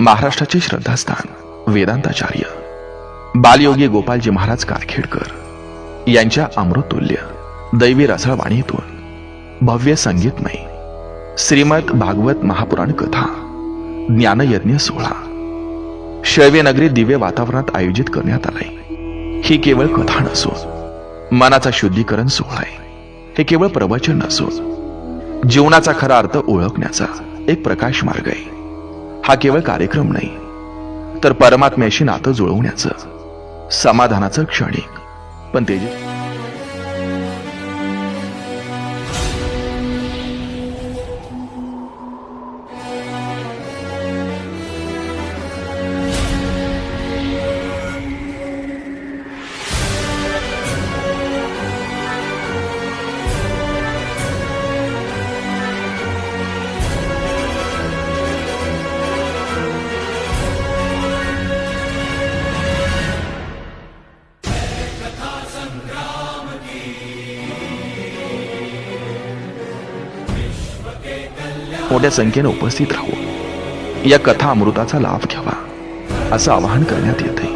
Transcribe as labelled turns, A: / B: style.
A: महाराष्ट्राचे श्रद्धास्थान वेदांताचार्य बालयोगी गोपालजी महाराज कारखेडकर यांच्या अमृतुल्य दैवी रसळवाणीतून भव्य संगीतमय श्रीमद भागवत महापुराण कथा ज्ञानयज्ञ सोहळा शैव्यनगरी दिव्य वातावरणात आयोजित करण्यात आलाय. ही केवळ कथा नसून मनाचा शुद्धीकरण सोहळा आहे हे केवळ प्रवचन नसून जीवनाचा खरा अर्थ ओळखण्याचा एक प्रकाश मार्ग आहे. हा केवळ कार्यक्रम नाही तर परमात्म्याशी नातं जुळवण्याचं समाधानाचं क्षणिक पण ते मोठ्या संख्येने उपस्थित राहू. या कथा अमृताचा लाभ घ्यावा असं आवाहन करण्यात येते